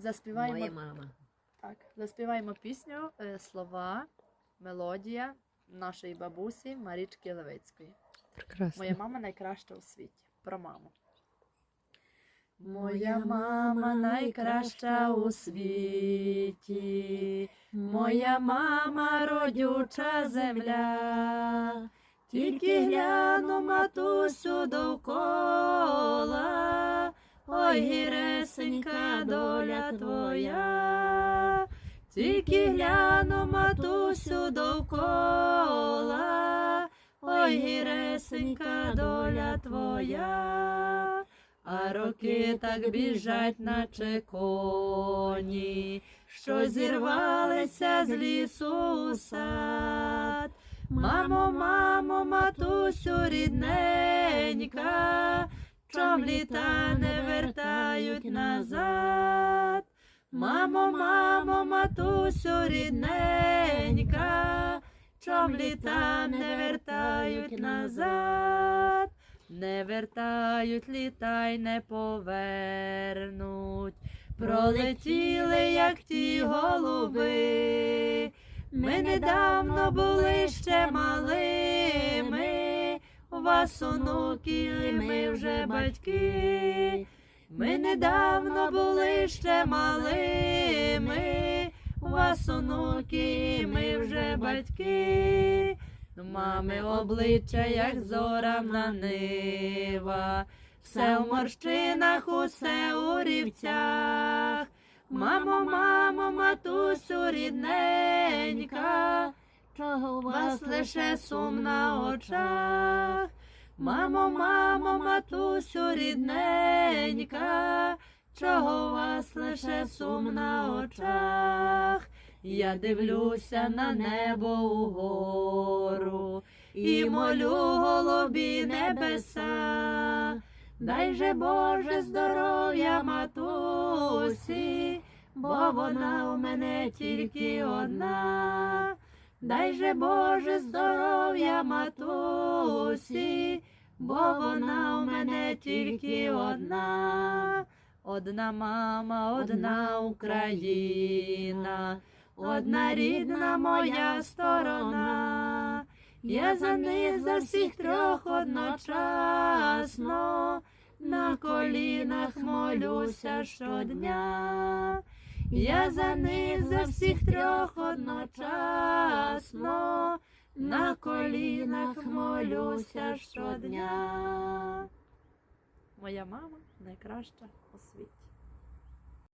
Заспіваємо, Моя мама. так, заспіваємо пісню, е, слова, мелодія нашої бабусі Марічки Левицької. Прекрасно. Моя мама найкраща у світі. Про маму. Моя мама найкраща у світі, моя мама родюча земля, тільки гляну матусю довкола, ой, гіресенька доля твоя, тільки гляну матусю довкола, ой, гіресенька доля твоя. А роки так біжать, наче коні, що зірвалися з лісу у сад. Мамо, мамо, матусю рідненька, чом літа не вертають назад. Мамо, мамо, матусю рідненька, чом літа не вертають назад. Не вертають літа й не повернуть. Пролетіли, як ті голуби. Ми недавно були ще малими. Вас онуки, ми вже батьки. Ми недавно були ще малими. У вас онуки, ми вже батьки. Мами обличчя, як зорана нива, все в морщинах, усе у рівцях. Мамо, мамо, матусю рідненька, чого у вас лише сум на очах. Мамо, мамо, матусю рідненька, чого вас лише сум на очах. Я дивлюся на небо угору і молю голубі небеса. Дай же Боже здоров'я матусі, бо вона у мене тільки одна. Дай же Боже здоров'я матусі, бо вона у мене тільки одна. Одна мама, одна Україна, одна рідна моя сторона. Я за них за всіх трьох одночасно на колінах молюся щодня. Я за них за всіх трьох одночасно на колінах молюся щодня. Моя мама найкраща у світі.